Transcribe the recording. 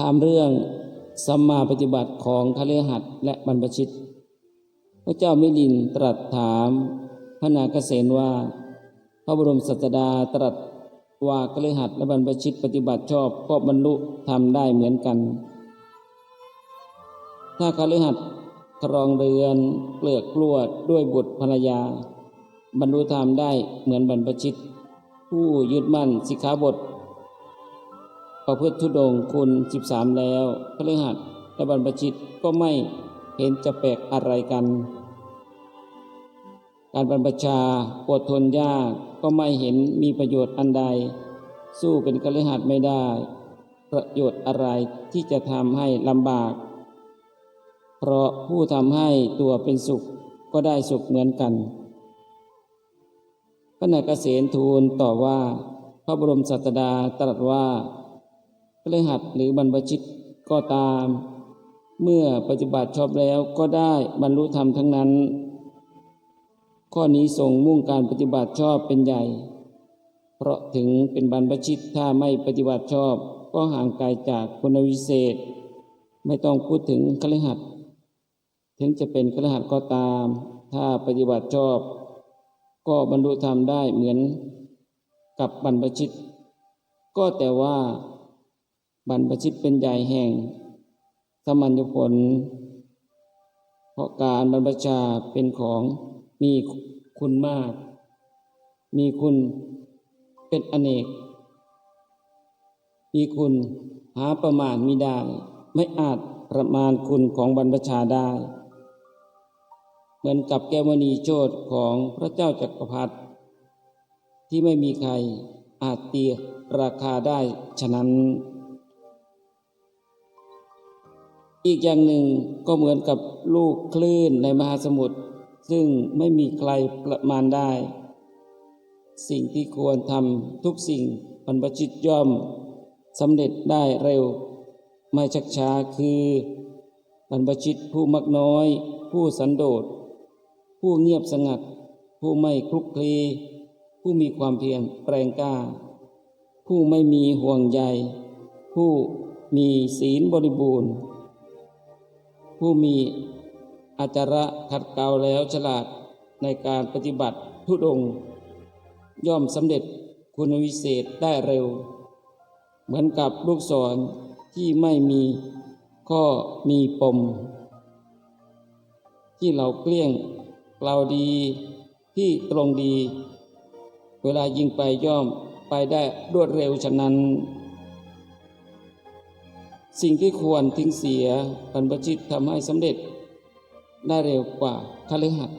ถามเรื่องสัมมาปฏิบัติของคฤหัสถ์และบรรพชิต พระเจ้ามิลินตรัสถามพระนาคเษนว่า พระบรมศาสดาตรัสว่าคฤหัสถ์และบรรพชิตปฏิบัติชอบก็บรรลุทำได้เหมือนกัน ถ้าคฤหัสถ์ครองเรือนเกลือกกลัวด้วยบุตรภรรยา บรรลุธรรมได้เหมือนบรรพชิต ผู้ยึดมั่นสิกขาบท ประพฤติธุดงคุณ 13 แล้วพฤหัสและบรรพชิตก็ไม่เห็นจะแปลกอะไรกัน การบรรพชาอดทนยากก็ไม่เห็นมีประโยชน์อันใด สู้เป็นคฤหัสถไม่ได้ ประโยชน์อะไรที่จะทำให้ลำบาก เพราะผู้ทำให้ตัวเป็นสุขก็ได้สุขเหมือนกันพระนาคเกษนทูลต่อว่า พระบรมศาสดาตรัสว่า พฤหัสหรือบรรพชิตก็ตาม เมื่อปฏิบัติชอบแล้วก็ได้บรรลุธรรมทั้งนั้น ข้อนี้ทรงมุ่งการปฏิบัติชอบเป็นใหญ่ เพราะถึงเป็นบรรพชิตถ้าไม่ปฏิบัติชอบก็ห่างไกลจากคุณวิเศษ ไม่ต้องพูดถึงคฤหัสถ์ถึงจะเป็นคฤหัสถ์ก็ตาม ถ้าปฏิบัติชอบ ก็บรรลุธรรมได้เหมือนกับบรรพชิต ก็แต่ว่า บรรพชิตเป็นใหญ่แห่งสมัญญผล เพราะการบรรพชาเป็นของมีคุณมาก มีคุณเป็นอเนก มีคุณหาประมาณมิได้ ไม่อาจประมาณคุณของบรรพชาได้ เหมือนกับแก้วมณีโจทย์ของพระเจ้าจักรพรรดิที่ไม่มีใครอาจเตียราคาได้ฉะนั้น อีกอย่างหนึ่งก็เหมือนกับลูกคลื่นในมหาสมุทรซึ่งไม่มีใครประมาณได้ สิ่งที่ควรทำทุกสิ่งบรรพชิตย่อมสำเร็จได้เร็ว ไม่ชักช้าคือบรรพชิตผู้มักน้อย ผู้สันโดษ ผู้เงียบสงัด ผู้ไม่คลุกคลี ผู้มีความเพียรแปลงกล้า ผู้ไม่มีห่วงใย ผู้มีศีลบริบูรณ์ ผู้มีอาจาระขัดเกลาแล้วฉลาดในการปฏิบัติทุดง ย่อมสำเร็จคุณวิเศษได้เร็ว เหมือนกับลูกศรที่ไม่มีข้อมีปม ที่เราเกลี้ยงเกลาดีที่ตรงดี เวลายิงไปย่อมไปได้รวดเร็วฉะนั้น สิ่งที่ควรทิ้งเสียบรรพชิตทำให้สำเร็จได้เร็วกว่าคฤหัสถ์